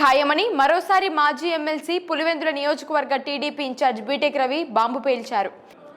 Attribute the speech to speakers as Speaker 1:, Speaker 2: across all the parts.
Speaker 1: ఖాయమని మరోసారి మాజీ ఎమ్మెల్సీ పులివెందుల నియోజకవర్గ TDP incharge BTech Ravi bomb పేల్చారు.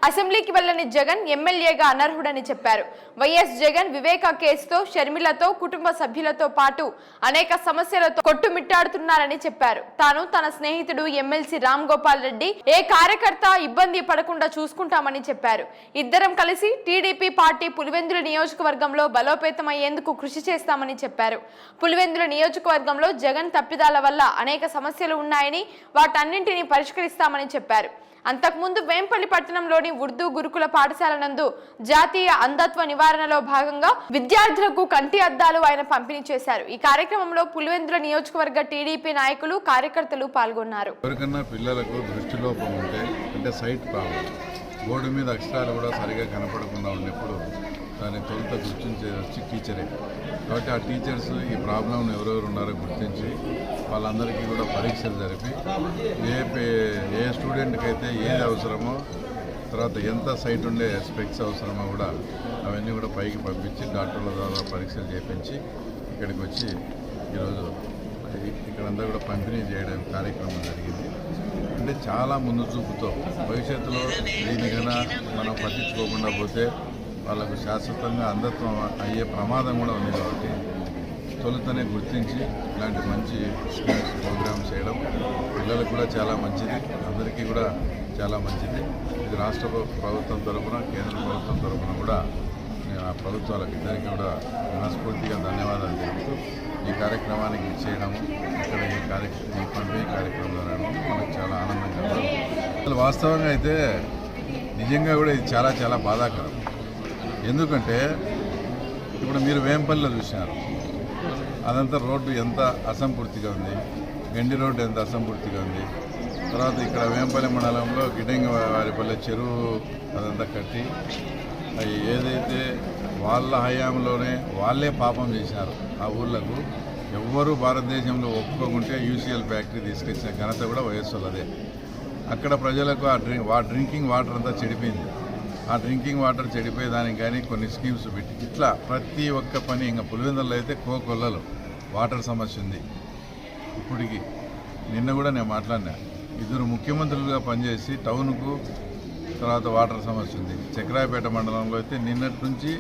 Speaker 1: అసెంబ్లీకి వెళ్ళని జగన్ ఎమ్మెల్యేగా అనర్హుడని చెప్పారు. వైఎస్ జగన్ వివేక కేసుతో షర్మిలతో కుటుంబ సభ్యులతో పాటు అనేక సమస్యలతో కొట్టుమిట్టాడుతున్నారని చెప్పారు. తాను తన స్నేహితుడు ఎమ్మెల్సీ రామ్ గోపాల్ రెడ్డి. ఏ కార్యకర్త ఇబ్బంది పడకుండా చూసుకుంటామని చెప్పారు. ఇద్దరం కలిసి టీడీపీ పార్టీ పులివెందుల నియోజకవర్గంలో బలోపేతమయ్యేందుకు కృషి చేస్తామని చెప్పారు. పులివెందుల నియోజకవర్గంలో జగన్ తప్పిదాల వల్ల అనేక సమస్యలు ఉన్నాయని వాటన్నింటినీ పరిష్కరిస్తామని చెప్పారు. అంతకుముందు వేంపల్లి పట్టణంలోని ఉర్దూ గురుకుల పాఠశాల నందు జాతీయ అంధత్వ నివారణలో భాగంగా విద్యార్థులకు కంటి అద్దాలు ఆయన పంపిణీ చేశారు. ఈ కార్యక్రమంలో పులివెందుల నియోజకవర్గ టీడీపీ నాయకులు కార్యకర్తలు పాల్గొన్నారు.
Speaker 2: ఎవరికన్నా పిల్లలకు ఉంటే అంటే సైట్ ప్రాబ్లం బోర్డు మీద అక్షరాలు కూడా సరిగా కనపడకుండా ఉన్నప్పుడు దాన్ని తొలుత గుర్తించే వచ్చి టీచరే. కాబట్టి ఆ టీచర్స్ ఈ ప్రాబ్లంను ఎవరెవరు ఉన్నారో గుర్తించి వాళ్ళందరికీ కూడా పరీక్షలు జరిపి ఏ ఏ స్టూడెంట్కి అయితే ఏది అవసరమో తర్వాత ఎంత సైట్ ఉండే స్పెక్స్ అవసరమో కూడా అవన్నీ కూడా పైకి పంపించి డాక్టర్ల ద్వారా పరీక్షలు చేయించి ఇక్కడికి వచ్చి ఈరోజు ఇక్కడంతా కూడా పంపిణీ చేయడం కార్యక్రమం జరిగింది. అంటే చాలా ముందు చూపుతో భవిష్యత్తులో దీనికైనా మనం పట్టించుకోకుండా పోతే వాళ్ళకు శాశ్వతంగా అంధత్వం అయ్యే ప్రమాదం కూడా ఉంది కాబట్టి తొలుతనే గుర్తించి ఇలాంటి మంచి స్కీమ్స్ ప్రోగ్రామ్స్ చేయడం పిల్లలకు కూడా చాలా మంచిది. అందరికీ కూడా చాలా మంచిది. ఇది రాష్ట్ర ప్రభుత్వం తరఫున కేంద్ర ప్రభుత్వం తరఫున కూడా నేను ఆ ప్రభుత్వాలకు ఇద్దరికి కూడా మనస్ఫూర్తిగా ధన్యవాదాలు తెలుపుతూ ఈ కార్యక్రమానికి చేయడము ఇక్కడ ఈ కార్యక్రమం ఈ పంపిణీ కార్యక్రమం రావడం మనకు చాలా ఆనందంగా అసలు వాస్తవంగా అయితే నిజంగా కూడా ఇది చాలా చాలా బాధాకరం. ఎందుకంటే ఇప్పుడు మీరు వేంపల్లిలో చూసినారు. అదంతా రోడ్డు ఎంత అసంపూర్తిగా ఉంది. గండి రోడ్డు ఎంత అసంపూర్తిగా ఉంది. తర్వాత ఇక్కడ వేంపల్లి మండలంలో గిడ్డంగి వారిపల్లె చెరువు అదంతా కట్టి అవి ఏదైతే వాళ్ళ హయాంలోనే వాళ్ళే పాపం చేశారు ఆ ఊర్లకు. ఎవ్వరూ భారతదేశంలో ఒప్పుకోకుంటే యూసీఎల్ ఫ్యాక్టరీ తీసుకొచ్చిన ఘనత కూడా వయస్సులదే అక్కడ ప్రజలకు ఆ డ్రింక్ వా డ్రింకింగ్ వాటర్ అంతా చెడిపోయింది. ఆ డ్రింకింగ్ వాటర్ చెడిపోయేదానికి కానీ కొన్ని స్కీమ్స్ పెట్టి ఇట్లా ప్రతి ఒక్క పని ఇంకా పులివెందులలో అయితే కోకొల్లలో వాటర్ సమస్య ఉంది. ఇప్పటికి నిన్న కూడా నేను మాట్లాడినా. ఇద్దరు ముఖ్యమంత్రులుగా పనిచేసి టౌన్కు తర్వాత వాటర్ సమస్య ఉంది. చక్రాయపేట మండలంలో అయితే నిన్నటి నుంచి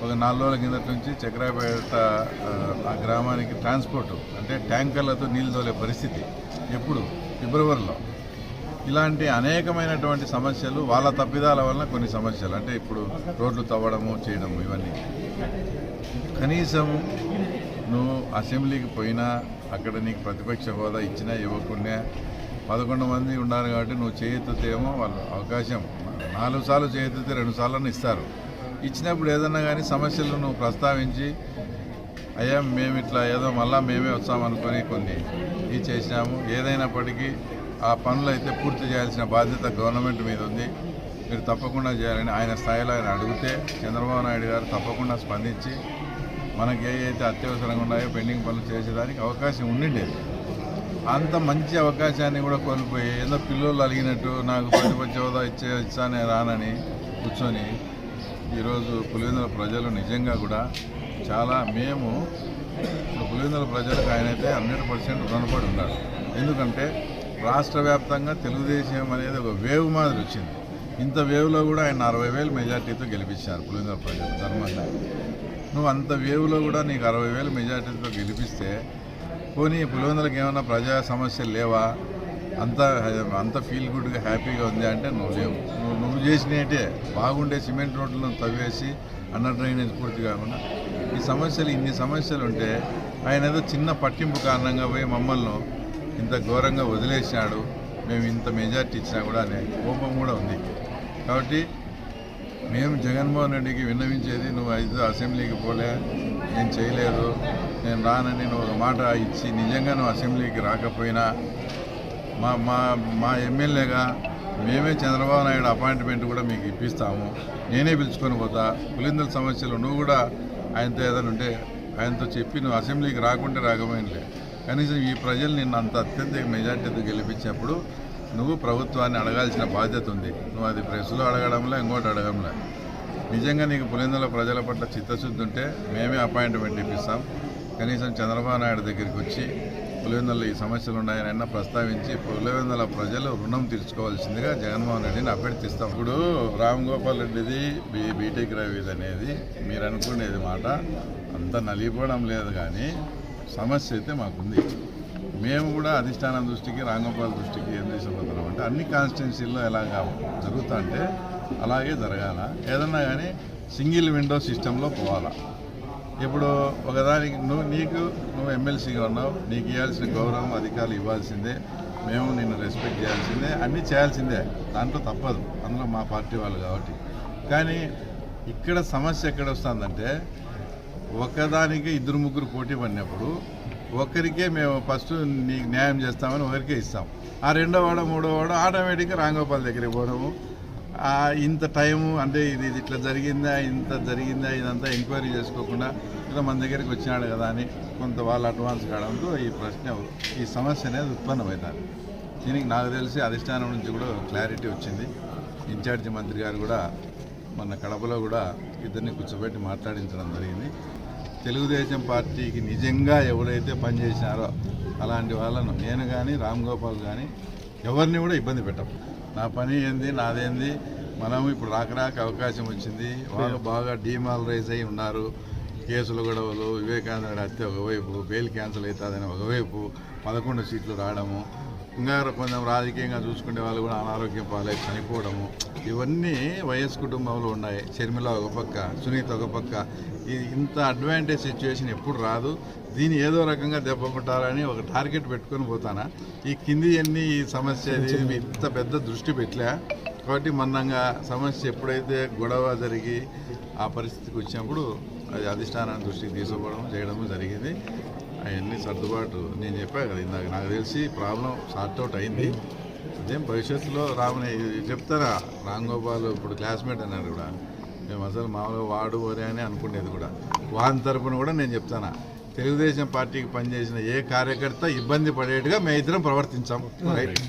Speaker 2: ఒక నాలుగు రోజుల కిందటి నుంచి చక్రాయపేట ఆ, గ్రామానికి ట్రాన్స్పోర్ట్ అంటే ట్యాంకర్లతో నీళ్ళు తోలే పరిస్థితి ఎప్పుడు? ఫిబ్రవరిలో. ఇలాంటి అనేకమైనటువంటి సమస్యలు వాళ్ళ తప్పిదాల వలన కొన్ని సమస్యలు. అంటే ఇప్పుడు రోడ్లు తవ్వడము చేయడము ఇవన్నీ. కనీసం నువ్వు అసెంబ్లీకి పోయినా అక్కడ నీకు ప్రతిపక్ష హోదా ఇచ్చినా ఇవ్వకుండా పదకొండు మంది ఉన్నారు కాబట్టి నువ్వు చేయెత్తుతేమో వాళ్ళు అవకాశం. నాలుగు సార్లు చేయెత్తితే రెండు సార్లను ఇస్తారు. ఇచ్చినప్పుడు ఏదన్నా కానీ సమస్యలు నువ్వు ప్రస్తావించి అయ్యా మేము ఇట్లా ఏదో మళ్ళా మేమే వచ్చామనుకొని కొన్ని ఇది చేసినాము. ఏదైనప్పటికీ ఆ పనులు అయితే పూర్తి చేయాల్సిన బాధ్యత గవర్నమెంట్ మీద ఉంది. మీరు తప్పకుండా చేయాలని ఆయన స్థాయిలో ఆయన అడిగితే చంద్రబాబు నాయుడు గారు తప్పకుండా స్పందించి మనకి ఏవైతే అత్యవసరంగా ఉన్నాయో పెండింగ్ పనులు చేసేదానికి అవకాశం ఉండిండేది. అంత మంచి అవకాశాన్ని కూడా కోల్పోయి ఏదో పిల్లలు అలిగినట్టు నాకు ప్రతిపక్ష హోదా ఇచ్చే ఇచ్చానే రానని కూర్చొని ఈరోజు పులివెందుల ప్రజలు నిజంగా కూడా చాలా మేము ఇప్పుడు పులివెందుల ప్రజలకు ఆయనైతే హండ్రెడ్ పర్సెంట్ రుణపడి ఉన్నారు. ఎందుకంటే రాష్ట్ర వ్యాప్తంగా తెలుగుదేశం అనేది ఒక వేవ్ మాదిరి వచ్చింది. ఇంత వేవ్లో కూడా ఆయన అరవై వేలు మెజార్టీతో గెలిపించారు పులివెందుల ప్రజలు ధర్మంగా నువ్వు అంత వేవ్లో కూడా నీకు అరవై వేలు మెజార్టీతో గెలిపిస్తే పోనీ పులివెందులకు ఏమైనా ప్రజా సమస్యలు లేవా? అంత అంత ఫీల్ గుడ్గా హ్యాపీగా ఉంది అంటే నువ్వు లేవు. నువ్వు నువ్వు చేసినట్టే. బాగుండే సిమెంట్ రోడ్లను తవ్వేసి అండర్ డ్రైనేజ్ పూర్తి కాకుండా ఈ సమస్యలు ఇన్ని సమస్యలు ఉంటే ఆయన ఏదో చిన్న పట్టింపు కారణంగా పోయి మమ్మల్ని ఇంత ఘోరంగా వదిలేసినాడు మేము ఇంత మెజార్టీ ఇచ్చినా కూడా అనే కోపం కూడా ఉంది. కాబట్టి మేము జగన్మోహన్ రెడ్డికి విన్నవించేది నువ్వు ఐదు అసెంబ్లీకి పోలే నేను చేయలేదు నేను రానని నువ్వు ఒక మాట ఇచ్చి నిజంగా నువ్వు అసెంబ్లీకి రాకపోయినా మా మా మా ఎమ్మెల్యేగా మేమే చంద్రబాబు నాయుడు అపాయింట్మెంట్ కూడా మీకు ఇప్పిస్తాము. నేనే పిలుచుకొని పోతా పులిందల సమస్యలు నువ్వు కూడా ఆయనతో ఏదైనా ఉంటే ఆయనతో చెప్పి నువ్వు అసెంబ్లీకి రాకుంటే రాకపోయినలే. కనీసం ఈ ప్రజలు నిన్ను అంత అత్యంత మెజార్టీతో గెలిపించినప్పుడు నువ్వు ప్రభుత్వాన్ని అడగాల్సిన బాధ్యత ఉంది. నువ్వు అది ప్రెస్లో అడగడంలో ఇంకోటి అడగంలే. నిజంగా నీకు పులిందల ప్రజల పట్ల చిత్తశుద్ధి ఉంటే మేమే అపాయింట్మెంట్ ఇప్పిస్తాం. కనీసం చంద్రబాబు నాయుడు దగ్గరికి వచ్చి పులివెందులలో ఈ సమస్యలు ఉన్నాయనైనా ప్రస్తావించి పులివెందుల ప్రజలు రుణం తీర్చుకోవాల్సిందిగా జగన్మోహన్ రెడ్డిని అభ్యర్థిస్తాం. ఇప్పుడు రామ్ గోపాల్ రెడ్డిది బీ బీటెక్ రవిది అనేది మీరు అనుకునేది మాట. అంత నలిగిపోవడం లేదు కానీ సమస్య అయితే మాకుంది. మేము కూడా అధిష్టానం దృష్టికి రాంగోపాల్ దృష్టికి ఏం తీసుకుపోతున్నాం అంటే అన్ని కాన్స్టిట్యున్సీల్లో ఎలాగా జరుగుతా అంటే అలాగే జరగాల. ఏదన్నా కానీ సింగిల్ విండో సిస్టంలో పోవాలా. ఇప్పుడు ఒకదానికి నువ్వు నీకు నువ్వు ఎమ్మెల్సీగా ఉన్నావు నీకు ఇవ్వాల్సిన గౌరవం అధికారులు ఇవ్వాల్సిందే మేము నిన్ను రెస్పెక్ట్ చేయాల్సిందే అన్నీ చేయాల్సిందే. దాంట్లో తప్పదు. అందులో మా పార్టీ వాళ్ళు కాబట్టి. కానీ ఇక్కడ సమస్య ఎక్కడ వస్తుందంటే ఒకదానికి ఇద్దరు ముగ్గురు పోటీ పడినప్పుడు ఒకరికే మేము ఫస్ట్ నీకు న్యాయం చేస్తామని ఒకరికే ఇస్తాం. ఆ రెండో వాడ మూడో వాడ ఆటోమేటిక్గా రాంగోపాల్ దగ్గరికి పోవడము. ఇంత టైము అంటే ఇది ఇది ఇట్లా జరిగిందా ఇంత జరిగిందా ఇదంతా ఎంక్వైరీ చేసుకోకుండా ఇట్లా మన దగ్గరికి వచ్చినాడు కదా అని కొంత వాళ్ళు అడ్వాన్స్ కావడంతో ఈ ప్రశ్న ఈ సమస్య అనేది ఉత్పన్నమవుతుంది దీనికి నాకు తెలిసి అధిష్టానం నుంచి కూడా క్లారిటీ వచ్చింది. ఇన్ఛార్జి మంత్రి గారు కూడా మన కడపలో కూడా ఇద్దరిని కూర్చోబెట్టి మాట్లాడించడం జరిగింది. తెలుగుదేశం పార్టీకి నిజంగా ఎవరైతే పనిచేసినారో అలాంటి వాళ్ళను నేను కానీ రామ్ గోపాల్ కానీ ఎవరిని కూడా ఇబ్బంది పెట్టం. నా పని ఏంది నాదేంది మనం ఇప్పుడు రాక రాక అవకాశం వచ్చింది వాళ్ళు బాగా డీమాలరైజ్ అయి ఉన్నారు కేసులు గొడవలు వివేకానంద హత్య ఒకవైపు బెయిల్ క్యాన్సిల్ అవుతుందని ఒకవైపు పదకొండు సీట్లు రావడము ఇంకా కొంచెం రాజకీయంగా చూసుకునే వాళ్ళు కూడా అనారోగ్యం పాలై చనిపోవడము ఇవన్నీ వైఎస్ కుటుంబంలో ఉన్నాయి. షర్మిల ఒక పక్క సునీత ఒక పక్క. ఇంత అడ్వాంటేజ్ సిచ్యువేషన్ ఎప్పుడు రాదు. దీన్ని ఏదో రకంగా దెబ్బ కొట్టాలని ఒక టార్గెట్ పెట్టుకొని పోతానా? ఈ కింది అన్ని ఈ సమస్య ఇంత పెద్ద దృష్టి పెట్టలే కాబట్టి మన్నంగా సమస్య ఎప్పుడైతే గొడవ జరిగి ఆ పరిస్థితికి వచ్చినప్పుడు అది అధిష్టానాన్ని దృష్టికి తీసుకోవడం చేయడం జరిగింది. అవన్నీ సర్దుబాటు. నేను చెప్పాను కదా ఇందాక నాకు తెలిసి ప్రాబ్లం సార్ట్ అవుట్ అయింది. అదేం భవిష్యత్తులో రామని చెప్తారా? రామ్ గోపాల్ ఇప్పుడు క్లాస్మేట్ అన్నారు కూడా. మేము అసలు మామూలుగా వాడు ఓరే అని అనుకునేది కూడా. వాని తరపున కూడా నేను చెప్తానా? తెలుగుదేశం పార్టీకి పనిచేసిన ఏ కార్యకర్త ఇబ్బంది పడేట్టుగా మేము ఇద్దరం ప్రవర్తించాం. రైట్